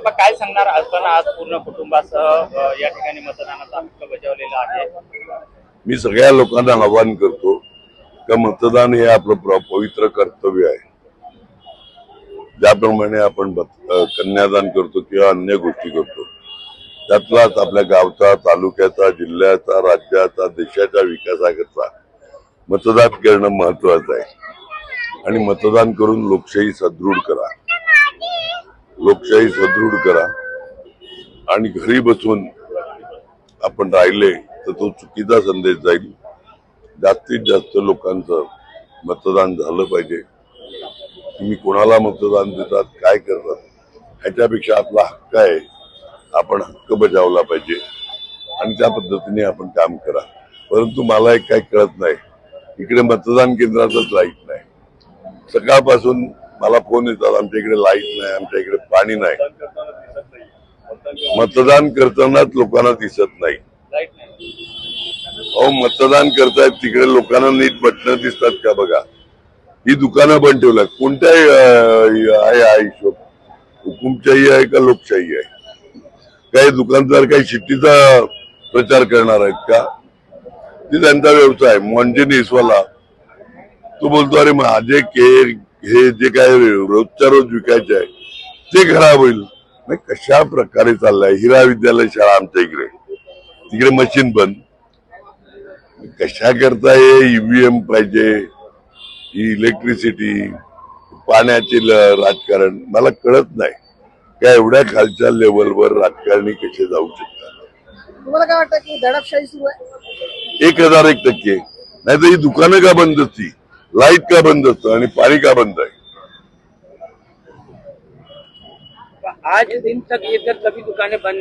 आपण काय सांगणार? आपण आज पूर्ण कुटुंबासह या ठिकाणी मतदानाचा हक्क बजावलेला आहे. मी सगळ्या लोकांना आवाहन करतो का मतदान हे आपलं पवित्र कर्तव्य आहे. ज्याप्रमाणे आपण कन्यादान करतो किंवा अन्य गोष्टी करतो त्यातलाच आपल्या गावचा तालुक्याचा जिल्ह्याचा राज्याचा देशाच्या विकासाकरता मतदान करणं महत्वाचं आहे. आणि मतदान करून लोकशाही सदृढ करा. लोकशाही सदृढ करा आणि घरी बसून आपण राहिले तर तो चुकीचा संदेश जाईल. जास्तीत जास्त लोकांचं मतदान झालं पाहिजे. तुम्ही कोणाला मतदान देतात काय करतात ह्याच्यापेक्षा आपला हक्क आहे. आपण हक्क बजावला पाहिजे आणि त्या पद्धतीने आपण काम करा. परंतु मला एक काही कळत नाही. इकडे मतदान केंद्रातच लाइट नाही. सकाळपासून मला फोन येतात आमच्या इकडे लाइट नाही आमच्या इकडे पाणी नाही. मतदान करतानाच लोकांना दिसत नाही. अहो मतदान करतायत तिकडे लोकांना नीट बटणं दिसतात का बघा? ही दुकानं बंद ठेवल्यात. कोणत्या आहे हा हिशोब? हुकुमशाही आहे का लोकशाही आहे? काही दुकानदार काही शिट्टीचा प्रचार करणार आहेत का? ते त्यांचा व्यवसाय म्हणजे निसवाला तो बोलतो अरे माझे केर हे जे काय रोजच्या रोज विकायचे आहे ते खराब होईल. नाही कशा प्रकारे चाललंय? हिरा विद्यालय शाळा आमच्या इकडे. तिकडे मशीन बंद. कशा करता हे ईव्हीएम पाहिजे? ही इलेक्ट्रिसिटी पाण्याचे राजकारण मला कळत नाही. का एवढ्या खालच्या लेवलवर राजकारणी कसे जाऊ शकतात? तुम्हाला काय वाटतं की दडपशाही सुरू आहे? एक हजार एक टक्के. नाही तर ही दुकानं का बंद असती लाइट का बंद असतं आणि पाणी का बंद आहे? आज दिन तक ये जब सभी दुकानें बंद